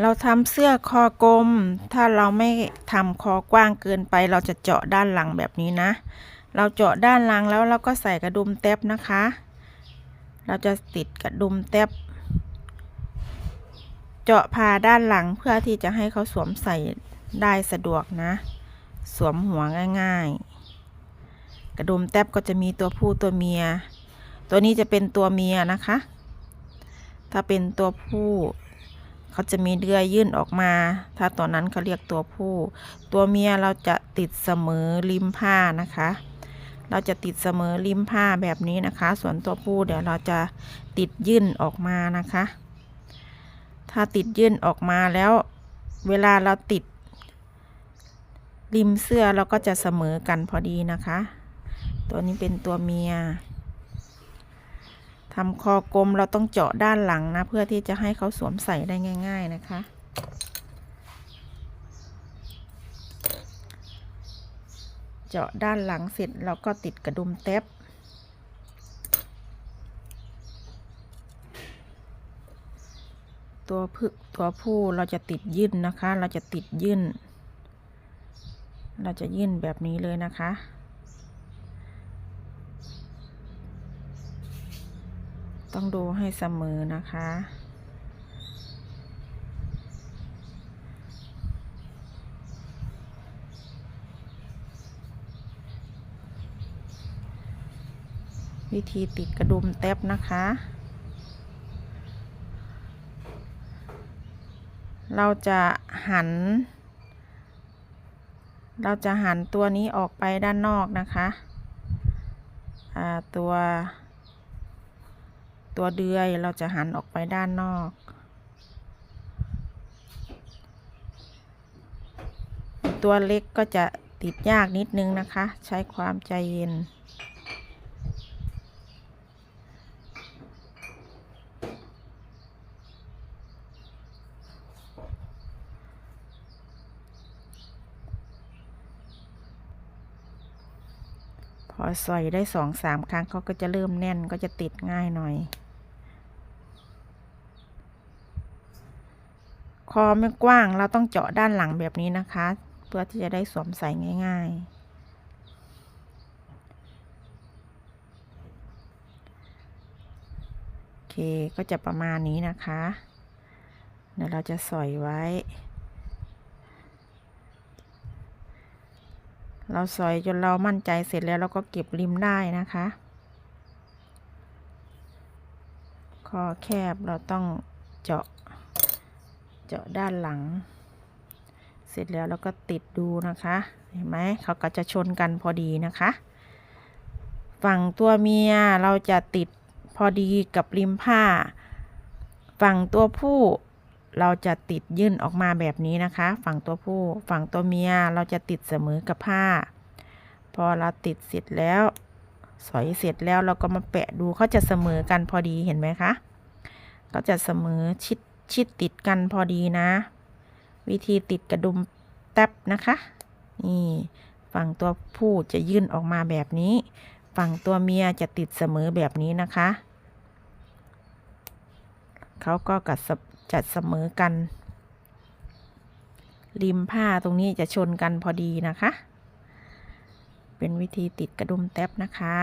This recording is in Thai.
เราทำเสื้อคอกลม ถ้าเราไม่ทำคอกว้างเกินไป เราจะเจาะด้านหลังแบบนี้นะ เราเจาะด้านหลังแล้วเราก็ใส่กระดุมเต็บนะคะ เราจะติดกระดุมเต็บเจาะผ่าด้านหลังเพื่อที่จะให้เขาสวมใส่ได้สะดวกนะ สวมหัวง่าย ๆ กระดุมแท็บก็จะมีตัวผู้ตัวเมีย ตัวนี้จะเป็นตัวเมียนะคะ ถ้าเป็นตัวผู้ เขาจะมีเดือยยื่นออกมา ถ้าตัวนั้นเขาเรียกตัวผู้ ตัวเมียเราจะติดเสมอริมผ้านะคะ เราจะติดเสมอริมผ้าแบบนี้นะคะ ส่วนตัวผู้เดี๋ยวเราจะติดยื่นออกมานะคะ ถ้าติดยื่นออกมาแล้วเวลาเราติด ริมเสื้อเราก็จะเสมอกันพอดีนะคะ ตัวนี้เป็นตัวเมีย ทำคอกลมเราต้องเจาะด้านหลังนะ เพื่อที่จะให้เขาสวมใส่ได้ง่าย ๆนะคะ เจาะด้านหลังเสร็จเราก็ติดกระดุมเต็บตัวพึกตัวผู้เราจะติดยื่นนะคะ เราจะติดยื่น เราจะยื่นแบบนี้เลยนะคะ ต้องดูให้เสมอนะคะ วิธีติดกระดุมเต็บนะคะ เราจะหัน เราจะหันตัวนี้ออกไปด้านนอกนะคะ ตัว ตัวเดือยเราจะหันออกไปด้านนอก ตัวเล็กก็จะติดยากนิดนึงนะคะ ใช้ความใจเย็น พอใส่ได้สองสามครั้งเขาก็จะเริ่มแน่นก็จะติดง่ายหน่อย อไม่กว้าง เราต้องเจาะด้านหลังแบบนี้นะคะ เพื่อที่จะได้สวมใส่ง่ายๆโอเคก็จะประมาณนี้นะคะ เดี๋ยวเราจะสอยไว้ เราซอยจนเรามั่นใจเสร็จแล้วเราก็เก็บริมได้นะคะคอแคบเราต้องเจาะ เจาะด้านหลัง เสร็จแล้วเราก็ติดดูนะคะ เห็นไหมเขาก็จะชนกันพอดีนะคะ ฝั่งตัวเมียเราจะติดพอดีกับริมผ้า ฝั่งตัวผู้เราจะติดยื่นออกมาแบบนี้นะคะ ฝั่งตัวผู้ ฝั่งตัวเมียเราจะติดเสมอกับผ้า พอเราติดเสร็จแล้ว สอยเสร็จแล้วเราก็มาแปะดูเขาจะเสมอกันพอดีเห็นไหมคะเขาจะเสมอชิด ชิดติดกันพอดีนะ วิธีติดกระดุมแท็บนะคะ นี่ฝั่งตัวผู้จะยื่นออกมาแบบนี้ ฝั่งตัวเมียจะติดเสมอแบบนี้นะคะ เขาก็กัดจัดเสมอกัน ริมผ้าตรงนี้จะชนกันพอดีนะคะ เป็นวิธีติดกระดุมแท็บนะคะ